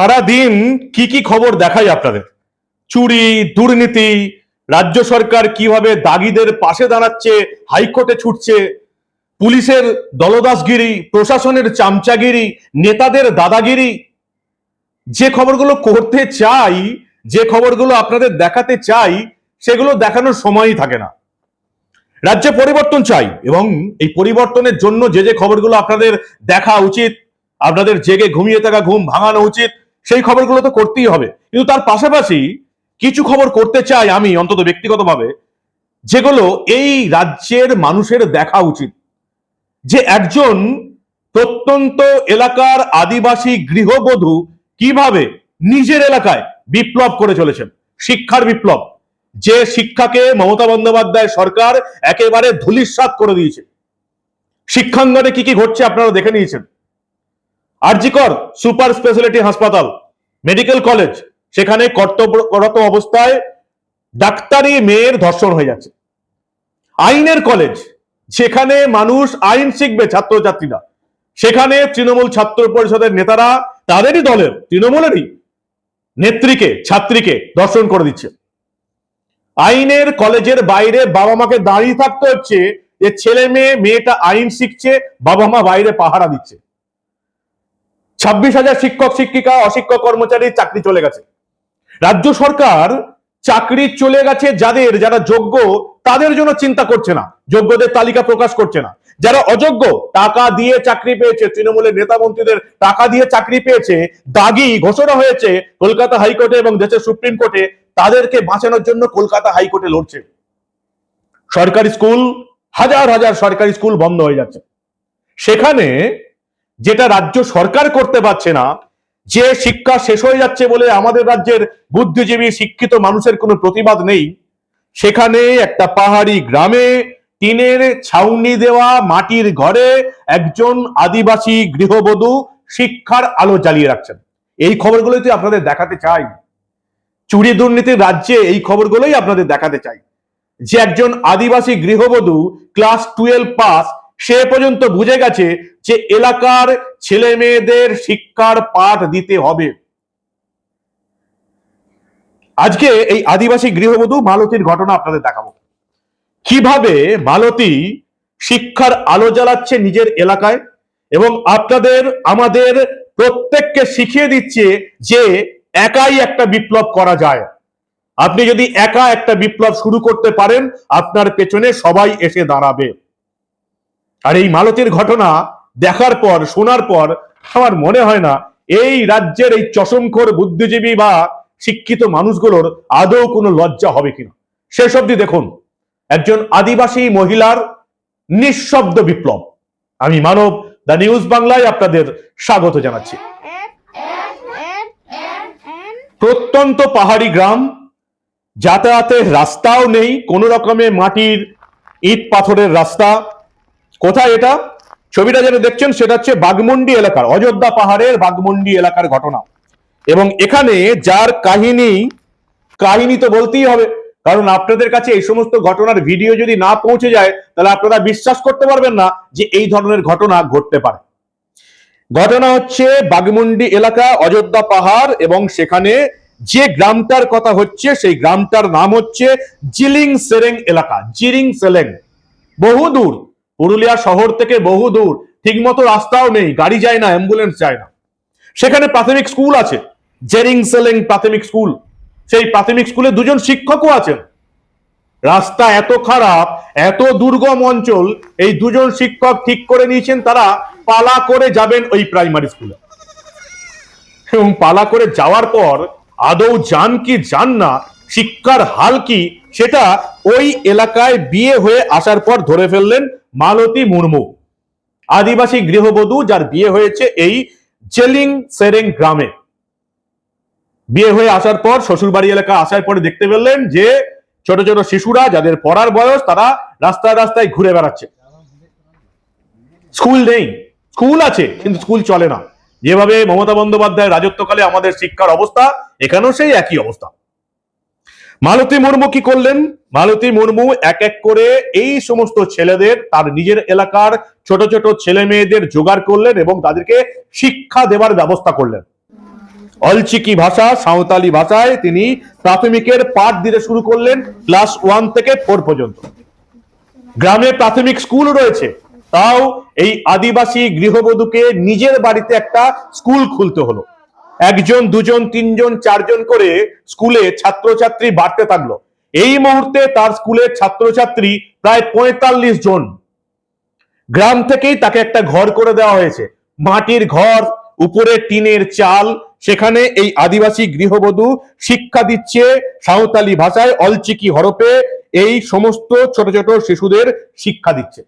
সারা দিন কি কি খবর দেখাই আপনাদের? চুরি, দুর্নীতি, রাজ্য সরকার কীভাবে দাগিদের পাশে দাঁড়াচ্ছে, হাইকোর্টে ছুটছে, পুলিশের দলদাসগিরি, প্রশাসনের চামচাগিরি, নেতাদের দাদাগিরি, যে খবরগুলো করতে চাই, যে খবরগুলো আপনাদের দেখাতে চাই, সেগুলো দেখানোর সময়ই থাকে না। রাজ্যে পরিবর্তন চাই এবং এই পরিবর্তনের জন্য যে যে খবরগুলো আপনাদের দেখা উচিত, আপনাদের জেগে ঘুমিয়ে থাকা, ঘুম ভাঙানো উচিত সেই খবরগুলো তো করতেই হবে। কিন্তু তার পাশাপাশি কিছু খবর করতে চাই আমি অন্তত ব্যক্তিগতভাবে, যেগুলো এই রাজ্যের মানুষের দেখা উচিত। যে একজন প্রত্যন্ত এলাকার আদিবাসী গৃহবধূ কীভাবে নিজের এলাকায় বিপ্লব করে চলেছেন। শিক্ষার বিপ্লব। যে শিক্ষাকে মমতা বন্দ্যোপাধ্যায় সরকার একেবারে ধুলিস্বাত করে দিয়েছে। শিক্ষাঙ্গনে কি কি ঘটছে আপনারা দেখে নিয়েছেন। আরজিকর সুপার স্পেশালিটি হাসপাতাল, মেডিকেল কলেজ, সেখানে কর্তব্যরত অবস্থায় ডাক্তারি মেয়ের ধর্ষণ হয়ে যাচ্ছে। আইনের কলেজ, সেখানে মানুষ আইন শিখবে ছাত্রছাত্রীরা। সেখানে তৃণমূল ছাত্র পরিষদের নেতারা তাদেরই দলের, তৃণমূলেরই নেত্রীকে, ছাত্রীকে দর্শন করে দিচ্ছে। আইনের কলেজের বাইরে বাবা মাকে দাঁড়িয়ে থাকতে হচ্ছে যে ছেলে মেয়ে, মেয়েটা আইন শিখছে, বাবা মা বাইরে পাহারা দিচ্ছে। ছাব্বিশ হাজার শিক্ষক, শিক্ষিকা, অশিক্ষক কর্মচারীর চাকরি চলে গেছে। রাজ্য সরকার চাকরি চলে গেছে যাদের, যারা যোগ্য, তাদের জন্য চিন্তা করছে না। যোগ্যদের তালিকা প্রকাশ করছে না। যারা অযোগ্য, টাকা দিয়ে চাকরি পেয়েছে, তৃণমূলের নেতা মন্ত্রীদের টাকা দিয়ে চাকরি পেয়েছে, দাগি ঘোষণা হয়েছে কলকাতা হাইকোর্টে এবং দেশের সুপ্রিম কোর্টে, তাদেরকে বাঁচানোর জন্য কলকাতা হাইকোর্টে লড়ছে। সরকারি স্কুল, হাজার হাজার সরকারি স্কুল বন্ধ হয়ে যাচ্ছে। সেখানে যেটা রাজ্য সরকার করতে পারছে না, যে শিক্ষা শেষ হয়ে যাচ্ছে বলে আমাদের রাজ্যের বুদ্ধিজীবী, শিক্ষিত মানুষের কোনো প্রতিবাদ নেই, সেখানে একটা পাহাড়ি গ্রামে টিনের ছাউনি দেওয়া মাটির ঘরে একজন আদিবাসী গৃহবধূ শিক্ষার আলো জ্বালিয়ে রাখছেন। এই খবরগুলোই তো আপনাদের দেখাতে চাই। চুরি দুর্নীতির রাজ্যে এই খবরগুলোই আপনাদের দেখাতে চাই। যে একজন আদিবাসী গৃহবধূ ক্লাস টুয়েলভ পাস সে পর্যন্ত বুঝে গেছে যে এলাকার ছেলে মেয়েদের শিক্ষার পাঠ দিতে হবে। আজকে এই আদিবাসী গৃহবধূ মালতীর ঘটনা আপনাদের দেখাবো। কীভাবে মালতী শিক্ষার আলো জ্বালাচ্ছে নিজের এলাকায় এবং আপনাদের, আমাদের প্রত্যেককে শিখিয়ে দিচ্ছে যে একাই একটা বিপ্লব করা যায়। আপনি যদি একা একটা বিপ্লব শুরু করতে পারেন, আপনার পেছনে সবাই এসে দাঁড়াবে। আর এই মালতীর ঘটনা দেখার পর, শোনার পর আমার মনে হয় না এই রাজ্যের এই চশমখোর বুদ্ধিজীবী বা শিক্ষিত মানুষগুলোর আদৌ কোনো লজ্জা হবে কিনা। শেষ অব্দি দেখুন, একজন আদিবাসী মহিলার নিঃশব্দ বিপ্লব। আমি মানব, দ্য নিউজ বাংলায় আপনাদের স্বাগত জানাচ্ছি। প্রত্যন্ত পাহাড়ি গ্রাম, যাতায়াতের রাস্তাও নেই, কোনো রকমে মাটির ইট পাথরের রাস্তা কোথায় এটা? ছবিটা যেটা দেখছেন, সেটা হচ্ছে বাগমুন্ডি এলাকার, অযোধ্যা পাহাড়ের বাগমুন্ডি এলাকার ঘটনা। এবং এখানে যার কাহিনী কাহিনী তো বলতেই হবে। কারণ আপনাদের কাছে এই সমস্ত ঘটনার ভিডিও যদি না পৌঁছে যায়, তাহলে আপনারা বিশ্বাস করতে পারবেন না যে এই ধরনের ঘটনা ঘটতে পারে। ঘটনা হচ্ছে বাগমুন্ডি এলাকা, অযোধ্যা পাহাড়, এবং সেখানে যে গ্রামটার কথা হচ্ছে, সেই গ্রামটার নাম হচ্ছে জিলিং সেরেং এলাকা জিরিং সেলেং। বহু দূর পুরুলিয়া শহর থেকে বহু দূর, ঠিকমতো রাস্তাও নেই, গাড়ি যায় না অ্যাম্বুলেন্স যায় না। সেখানে প্রাথমিক স্কুল আছে জেরিং সেলিং প্রাথমিক স্কুল। সেই প্রাথমিক স্কুলে দুজন শিক্ষকও আছেন। রাস্তা এত খারাপ, এত দুর্গম অঞ্চল, এই দুজন শিক্ষক ঠিক করে নিয়েছেন, তারা পালা করে যাবেন ওই প্রাইমারি স্কুলে এবং পালা করে যাওয়ার পর আদৌ যান কি, যান না, শিক্ষার হাল কি, সেটা ওই এলাকায় বিয়ে হয়ে আসার পর ধরে ফেললেন মালতী মুর্মু। আদিবাসী গৃহবধূ যার বিয়ে হয়েছে এই জেলিং সেরেং গ্রামে। বিয়ে হয়ে আসার পর শ্বশুরবাড়ি এলাকা আসার পরে দেখতে পেলেন যে ছোট ছোট শিশুরা যাদের পড়ার বয়স তারা রাস্তায় রাস্তায় ঘুরে বেড়াচ্ছে। স্কুল নেই, স্কুল আছে কিন্তু স্কুল চলে না। যেভাবে মমতা বন্দ্যোপাধ্যায় রাজত্বকালে আমাদের শিক্ষার অবস্থা, এখানেও সেই একই অবস্থা। মালতী মুর্মু কি করলেন? মালতী মুর্মু এক এক করে এই সমস্ত ছেলেদের তার নিজের এলাকার ছোট ছোট ছেলে মেয়েদের জোগাড় করলেন এবং তাদেরকে শিক্ষা দেওয়ার ব্যবস্থা করলেন। অলচিকি ভাষা, সাঁওতালি ভাষায় তিনি প্রাথমিকের পাঠ দিতে শুরু করলেন ক্লাস ওয়ান থেকে ফোর পর্যন্ত। গ্রামে প্রাথমিক স্কুল রয়েছে। তাও এই আদিবাসী গৃহবধূকে নিজের বাড়িতে একটা স্কুল খুলতে হলো। একজন, দুজন, তিনজন, চারজন করে স্কুলে ছাত্রছাত্রী বাড়তে থাকল। এই মুহূর্তে তার স্কুলের ছাত্রছাত্রী প্রায় পঁয়তাল্লিশ জন। গ্রাম থেকেই তাকে একটা ঘর করে দেওয়া হয়েছে। মাটির ঘর, উপরে টিনের চাল, সেখানে এই আদিবাসী গৃহবধূ শিক্ষা দিচ্ছে সাঁওতালি ভাষায় অলচিকি হরপে। এই সমস্ত ছোট ছোট শিশুদের শিক্ষা দিচ্ছে।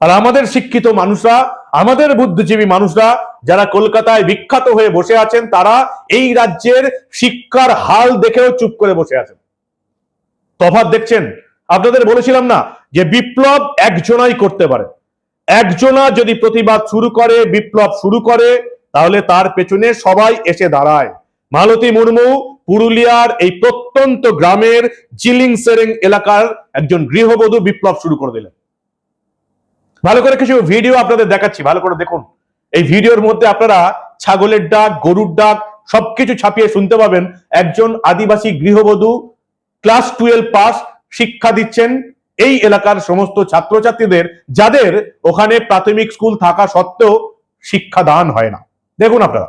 আর আমাদের শিক্ষিত মানুষরা আমাদের বুদ্ধিজীবী মানুষরা যারা কলকাতায় বিখ্যাত হয়ে বসে আছেন, তারা এই রাজ্যের শিক্ষার হাল দেখেও চুপ করে বসে আছেন। তফাত দেখছেন? আপনাদের বলেছিলাম না যে বিপ্লব একজনাই করতে পারে। একজনা যদি প্রতিবাদ শুরু করে, বিপ্লব শুরু করে, তাহলে তার পেছনে সবাই এসে দাঁড়ায়। মালতী মুর্মু, পুরুলিয়ার এই প্রত্যন্ত গ্রামের জিলিং সেরেং এলাকার একজন গৃহবধূ বিপ্লব শুরু করে দিলেন। ভালো করে কিছু ভিডিও আপনাদের দেখাচ্ছি, ভালো করে দেখুন। এই ভিডিওর মধ্যে আপনারা ছাগলের ডাক, গরুর ডাক, সবকিছু ছাপিয়ে শুনতে পাবেন। একজন আদিবাসী গৃহবধূ ক্লাস টুয়েলভ পাস শিক্ষা দিচ্ছেন এই এলাকার সমস্ত ছাত্রছাত্রীদের, যাদের ওখানে প্রাথমিক স্কুল থাকা সত্ত্বেও শিক্ষা দান হয় না। দেখুন আপনারা।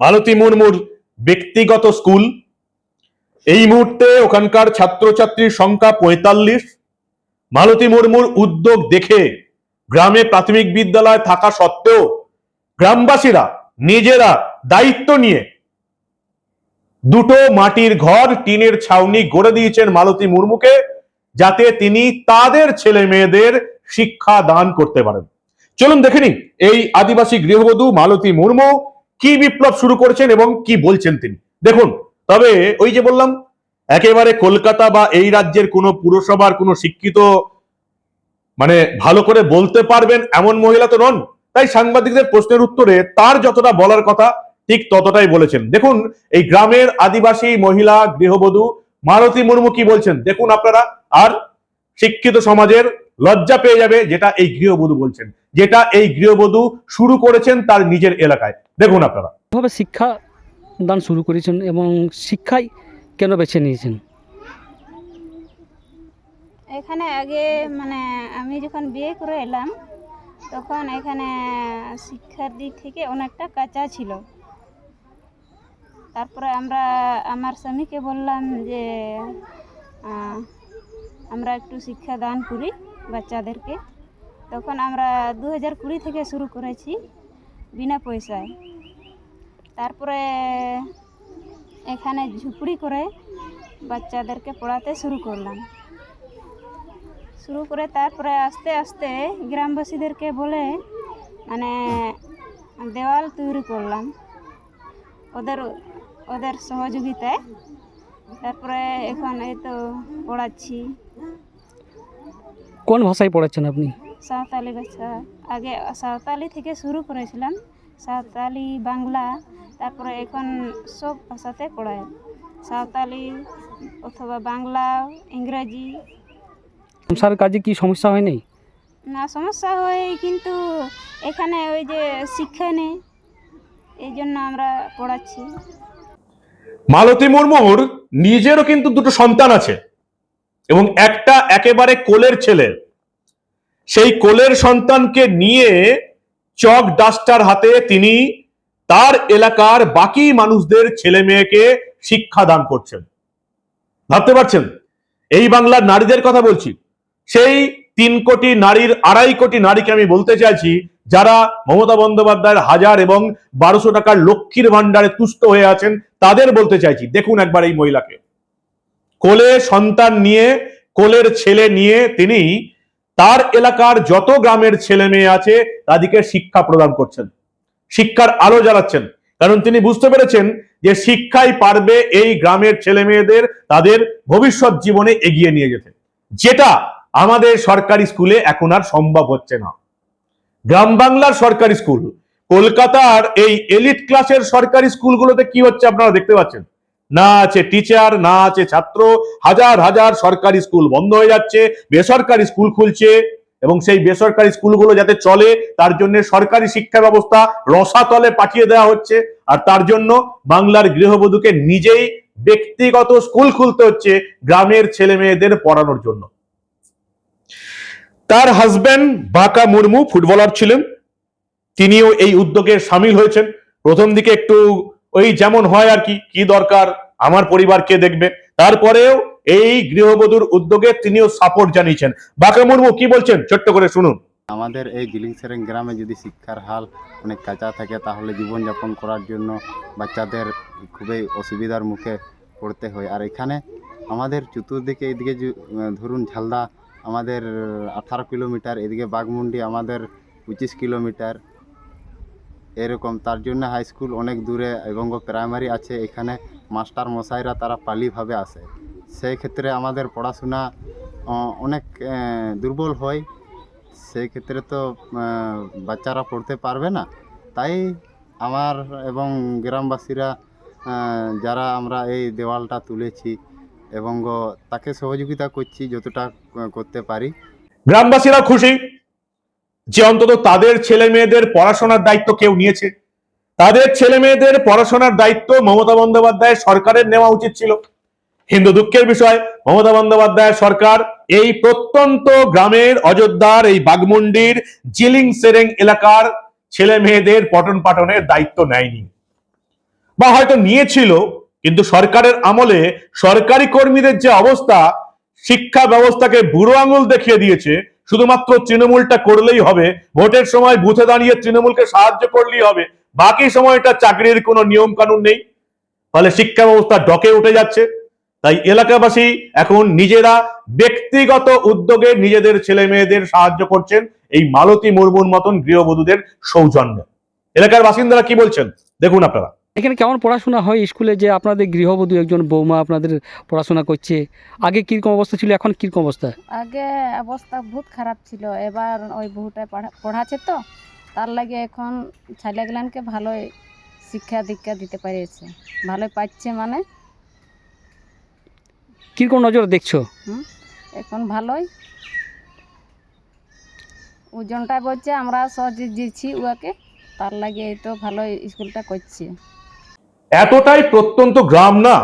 মালতী মুর্মুর ব্যক্তিগত স্কুল। এই মুহূর্তে ওখানকার ছাত্রছাত্রীর সংখ্যা পঁয়তাল্লিশ। মালতী মুর্মুর উদ্যোগ দেখে গ্রামে প্রাথমিক বিদ্যালয় থাকা সত্ত্বেও গ্রামবাসীরা নিজেরা দায়িত্ব নিয়ে দুটো মাটির ঘর, টিনের ছাউনি গড়ে দিয়েছেন মালতী মুর্মুকে, যাতে তিনি তাদের ছেলে মেয়েদের শিক্ষা দান করতে পারেন। চলুন দেখে এই আদিবাসী গৃহবধূ মালতী মুর্মু কি বিপ্লব শুরু করেছেন এবং কি বলছেন তিনি? দেখুন, তবে ওই যে বললাম, একেবারে কলকাতা বা এই রাজ্যের কোনো পুরসভার কোনো শিক্ষিত মানে ভালো করে বলতে পারবেন এমন মহিলা তো নন। তাই সাংবাদিকদের প্রশ্নের উত্তরে তার যতটা বলার কথা, ঠিক ততটাই বলেছেন। দেখুন, এই গ্রামের আদিবাসী মহিলা গৃহবধূ মালতী মুর্মু কি বলছেন? দেখুন আপনারা, আর শিক্ষিত সমাজের লজ্জা পেয়ে যাবে যেটা এই গৃহবধূ বলছেন। যেটা এই গৃহবধূ শুরু করেছেন তার নিজের এলাকায়। দেখুন আপনারা। কীভাবে শিক্ষা দান শুরু করেছেন এবং শিক্ষাই কেন বেছে নিয়েছেন? এখানে আগে মানে আমি যখন বিয়ে করে এলাম তখন এখানে শিক্ষার দিক থেকে অনেকটা কাঁচা ছিল। তারপরে আমরা আমার স্বামীকে বললাম যে আমরা একটু শিক্ষা দান করি। বাচ্চাদেরকে। তখন আমরা দু হাজার কুড়ি থেকে শুরু করেছি বিনা পয়সায়। তারপরে এখানে ঝুপড়ি করে বাচ্চাদেরকে পড়াতে শুরু করলাম। শুরু করে তারপরে আস্তে আস্তে গ্রামবাসীদেরকে বলে মানে দেওয়াল তৈরি করলাম। ওদের ওদের সহযোগিতায়। তারপরে এখন এই তো পড়াচ্ছি। কোন ভাষায় পড়াচ্ছেন আপনি? সাঁওতালি ভাষা। আগে সাঁওতালি থেকে শুরু করেছিলাম। সাঁওতালি বাংলা তারপরে এখন সব ভাষাতে পড়ায়। সাঁওতালি অথবা বাংলা ইংরাজি। সংসার কাজে কি সমস্যা হয় নাই? না সমস্যা হয় কিন্তু এখানে ওই যে শিক্ষা নেই এই জন্য আমরা পড়াচ্ছি। মালতী মুর্মুর নিজেরও কিন্তু দুটো সন্তান আছে। এবং একটা একেবারে কোলের ছেলে। সেই কোলের সন্তানকে নিয়ে চক ডাস্টার হাতে তিনি তার এলাকার বাকি মানুষদের ছেলে মেয়েকে শিক্ষা দান করছেন। ভাবতে পারছেন? এই বাংলার নারীদের কথা বলছি। সেই তিন কোটি নারীর আড়াই কোটি নারীকে আমি বলতে চাইছি, যারা মমতা বন্দ্যোপাধ্যায়ের হাজার এবং বারোশো টাকার লক্ষ্মীর ভান্ডারে তুষ্ট হয়ে আছেন, তাদের বলতে চাইছি। দেখুন একবার এই মহিলাকে। কোলে সন্তান নিয়ে, কোলের ছেলে নিয়ে তিনি তার এলাকার যত গ্রামের ছেলে মেয়ে আছে, তাদেরকে শিক্ষা প্রদান করছেন। শিক্ষার আলো জ্বালাচ্ছেন। কারণ তিনি বুঝতে পেরেছেন যে শিক্ষাই পারবে এই গ্রামের ছেলে মেয়েদের তাদের ভবিষ্যৎ জীবনে এগিয়ে নিয়ে যেতে। যেটা আমাদের সরকারি স্কুলে এখন আর সম্ভব হচ্ছে না। গ্রাম বাংলার সরকারি স্কুল, কলকাতার এই এলিট ক্লাসের সরকারি স্কুলগুলোতে কি হচ্ছে আপনারা দেখতে পাচ্ছেন? না আছে টিচার না আছে ছাত্র, হাজার হাজার সরকারি স্কুল বন্ধ হয়ে যাচ্ছে, বেসরকারি স্কুল খুলছে এবং সেই বেসরকারি স্কুলগুলো যাতে চলে, তার জন্য সরকারি শিক্ষা ব্যবস্থা রসাতলে পাঠিয়ে দেওয়া হচ্ছে আর তার জন্য বাংলার গৃহবধূকে নিজেই ব্যক্তিগত স্কুল খুলতে হচ্ছে গ্রামের ছেলে মেয়েদের পড়ানোর জন্য। তার হাজবেন্ড বাঁকা মুর্মু ফুটবলার ছিলেন, তিনিও এই উদ্যোগে সামিল হয়েছেন। প্রথম দিকে একটু ওই যেমন হয় আর কি কি দরকার? আমার পরিবার কে দেখবে। তারপরেও এই গৃহবধূর উদ্যোগে তিনিও সাপোর্ট জানিয়েছেন। বাঁকা মুর্মু, কি বলছেন? ছোট্ট করে শুনুন। আমাদের এই গিলিং সেরেং গ্রামে যদি শিক্ষার হাল অনেক কাঁচা থাকে, তাহলে জীবনযাপন করার জন্য বাচ্চাদের খুবই অসুবিধার মুখে পড়তে হয়। আর এখানে আমাদের চতুর্দিকে এদিকে ধরুন ঝালদা, আমাদের আঠারো কিলোমিটার, এদিকে বাঘমুন্ডি আমাদের পঁচিশ কিলোমিটার এরকম। তার জন্য হাই স্কুল অনেক দূরে এবং প্রাইমারি আছে। এখানে মাস্টার মশাইরা তারা পালিভাবে আসে। সেই ক্ষেত্রে আমাদের পড়াশোনা অনেক দুর্বল হয়। সেই ক্ষেত্রে তো বাচ্চারা পড়তে পারবে না। তাই আমার এবং গ্রামবাসীরা যারা আমরা এই দেওয়ালটা তুলেছি এবং তাকে সহযোগিতা করছি, যতটা করতে পারি। গ্রামবাসীরা খুশি। যে অন্তত তাদের ছেলে মেয়েদের পড়াশোনার দায়িত্ব কেউ নিয়েছে। তাদের ছেলে মেয়েদের পড়াশোনার দায়িত্ব মমতা বন্দ্যোপাধ্যায় সরকারের নেওয়া উচিত ছিল। হিন্দু দুঃখের বিষয়, মমতা বন্দ্যোপাধ্যায় সরকার এই প্রত্যন্ত গ্রামের অযোধ্যার এই বাগমুন্ডির জিলিং সেরেং এলাকার ছেলে মেয়েদের পঠন পাঠনের দায়িত্ব নেয়নি। বা হয়তো নিয়েছিল, কিন্তু সরকারের আমলে সরকারি কর্মীদের যে অবস্থা, শিক্ষা ব্যবস্থাকে বুড়ো আঙুল দেখিয়ে দিয়েছে শুধুমাত্র তৃণমূলটা করলেই হবে। ভোটের সময় বুথে দাঁড়িয়ে তৃণমূলকে সাহায্য করলেই হবে। বাকি সময়টা চাকরির কোনো নিয়ম কানুন নেই। ফলে শিক্ষা ব্যবস্থা ডকে উঠে যাচ্ছে। তাই এলাকাবাসী এখন নিজেরা ব্যক্তিগত উদ্যোগে নিজেদের ছেলে মেয়েদের সাহায্য করছেন এই মালতী মুর্মুর মতন গৃহবধূদের সৌজন্যে। এলাকার বাসিন্দারা কি বলছেন? দেখুন আপনারা। এখানে কেমন পড়াশোনা হয় স্কুলে যে আপনাদের গৃহবধূ একজন বৌমা আপনাদের পড়াশোনা করছে? আগে কীরকম অবস্থা ছিল এখন কীরকম অবস্থা? আগে অবস্থা বহুত খারাপ ছিল। এবার ওই বহুটায় পড়া- পড়াচ্ছে তো তার লাগে এখন ছেলেগুলানকে ভালোই শিক্ষা দীক্ষা দিতে পেরেছে। ভালোই পাচ্ছে মানে। কীরকম নজর দেখছ? এখন ভালোই। ওজনটাই বলছে আমরা সহজে দিচ্ছি উয়াকে তার লাগে এই তো ভালোই স্কুলটা করছে। এতটাই প্রত্যন্ত গ্রাম না।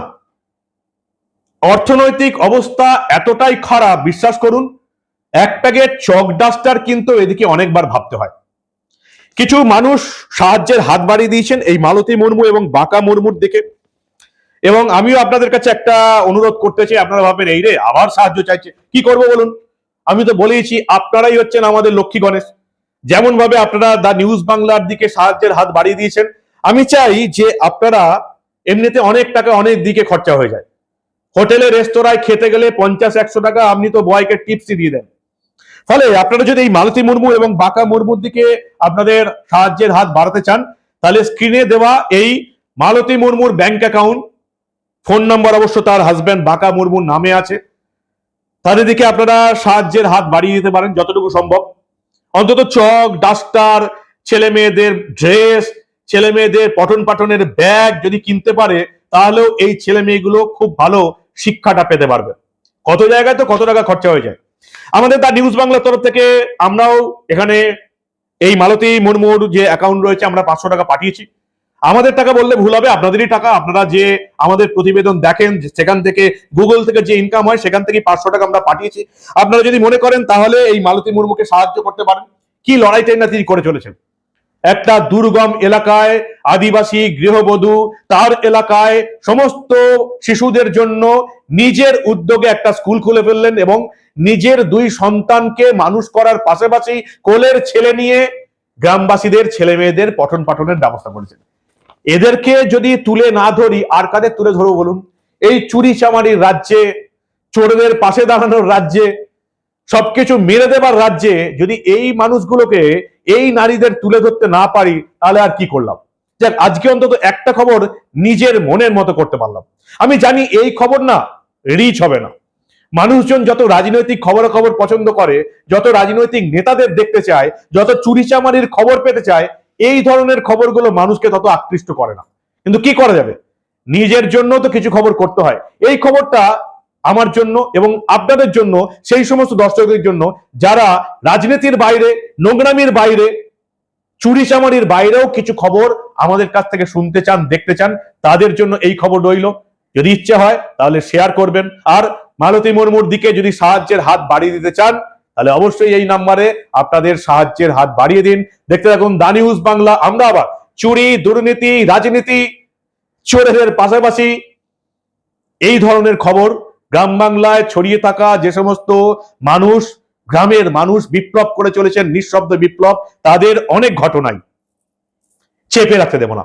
অর্থনৈতিক অবস্থা এতটাই খারাপ, বিশ্বাস করুন, এক প্যাকেট চক ডাস্টার কিন্তু এদিকে অনেকবার ভাবতে হয়। কিছু মানুষ সাহায্যের হাত বাড়িয়ে দিয়েছেন এই মালতী মুর্মু এবং বাঁকা মুর্মুর দিকে। এবং আমিও আপনাদের কাছে একটা অনুরোধ করতে চাই, আপনারা ভাবেন এই রে, আবার সাহায্য চাইছে। কি করব বলুন? আমি তো বলেইছি, আপনারাই হচ্ছেন আমাদের লক্ষ্মী গণেশ। যেমন ভাবে আপনারা দা নিউজ বাংলার দিকে সাহায্যের হাত বাড়িয়ে দিয়েছেন আমি চাই যে আপনারা এমনিতে অনেক টাকা অনেক দিকে খরচা হয়ে যায়। হোটেলে, রেস্তোরাঁয় খেতে গেলে পঞ্চাশ, একশো টাকা আপনি তো বয়কে টিপসই দিয়ে দেন। ফলে আপনারা যদি এই মালতী মুর্মু এবং বাঁকা মুর্মুর দিকে আপনাদের সাহায্যের হাত বাড়াতে চান, তাহলে স্ক্রিনে দেওয়া এই মালতী মুর্মুর ব্যাংক অ্যাকাউন্ট ফোন নম্বর অবশ্য তার হাজব্যান্ড বাঁকা মুর্মুর নামে আছে। তাদের দিকে আপনারা সাহায্যের হাত বাড়িয়ে দিতে পারেন যতটুকু সম্ভব। অন্তত চক, ডাস্টার ছেলে মেয়েদের ড্রেস ছেলে মেয়েদের পঠন পাঠনের ব্যাগ যদি কিনতে পারে, তাহলেও এই ছেলে মেয়েগুলো খুব ভালো শিক্ষাটা পেতে পারবে। কত জায়গায় তো কত টাকা খরচা হয়ে যায়। আমাদের তার নিউজ বাংলার তরফ থেকে আমরাও এখানে এই মালতী মুর্মুর যে অ্যাকাউন্ট রয়েছে, আমরা পাঁচশো টাকা পাঠিয়েছি। আমাদের টাকা বললে ভুল হবে, আপনাদেরই টাকা। আপনারা যে আমাদের প্রতিবেদন দেখেন সেখান থেকে গুগল থেকে যে ইনকাম হয়, সেখান থেকে পাঁচশো টাকা আমরা পাঠিয়েছি। আপনারা যদি মনে করেন, তাহলে এই মালতী মুর্মুকে সাহায্য করতে পারেন। কি লড়াইটাই না তিনি করে চলেছেন। একটা দুর্গম এলাকায় আদিবাসী গৃহবধূ, তার এলাকায় সমস্ত শিশুদের জন্য নিজের উদ্যোগে একটা স্কুল খুলে ফেললেন এবং নিজের দুই সন্তানকে মানুষ করার পাশাপাশি কোলের ছেলে নিয়ে গ্রামবাসীদের ছেলে মেয়েদের পঠন পাঠনের ব্যবস্থা করেছেন। এদেরকে যদি তুলে না ধরি, আর কাদের তুলে ধরবো বলুন? এই চুরি চামারির রাজ্যে, চোরদের পাশে দাঁড়ানোর রাজ্যে, সবকিছু মেরে দেবার রাজ্যে যদি এই মানুষগুলোকে এই নারীদের তুলে ধরতে না পারি, তাহলে আর কি করলাম? যাক, আজকে অন্তত একটা খবর নিজের মনের মতো করতে পারলাম। আমি জানি এই খবর না রিচ হবে না। মানুষজন যত রাজনৈতিক খবরাখবর পছন্দ করে, যত রাজনৈতিক নেতাদের দেখতে চায়, যত চুরিচামারির খবর পেতে চায়, এই ধরনের খবরগুলো মানুষকে তত আকৃষ্ট করে না। কিন্তু কি করা যাবে? নিজের জন্য তো কিছু খবর করতে হয়। এই খবরটা আমার জন্য এবং আপনাদের জন্য, সেই সমস্ত দর্শকদের জন্য, যারা রাজনীতির বাইরে, নোংরামির বাইরে, চুরি চামারির বাইরেও কিছু খবর আমাদের কাছ থেকে শুনতে চান, দেখতে চান, তাদের জন্য এই খবর রইল। যদি ইচ্ছে হয়, তাহলে শেয়ার করবেন। আর মালতী মুর্মুর দিকে যদি সাহায্যের হাত বাড়িয়ে দিতে চান, তাহলে অবশ্যই এই নাম্বারে আপনাদের সাহায্যের হাত বাড়িয়ে দিন। দেখতে থাকুন দা নিউজ বাংলা, আমরা আবার চুরি, দুর্নীতি, রাজনীতি চোরের পাশাপাশি এই ধরনের খবর গ্রাম বাংলায় ছড়িয়ে থাকা যে সমস্ত মানুষ, গ্রামের মানুষ বিপ্লব করে চলেছেন, নিঃশব্দ বিপ্লব, তাদের অনেক ঘটনাই চেপে রাখতে দেব না।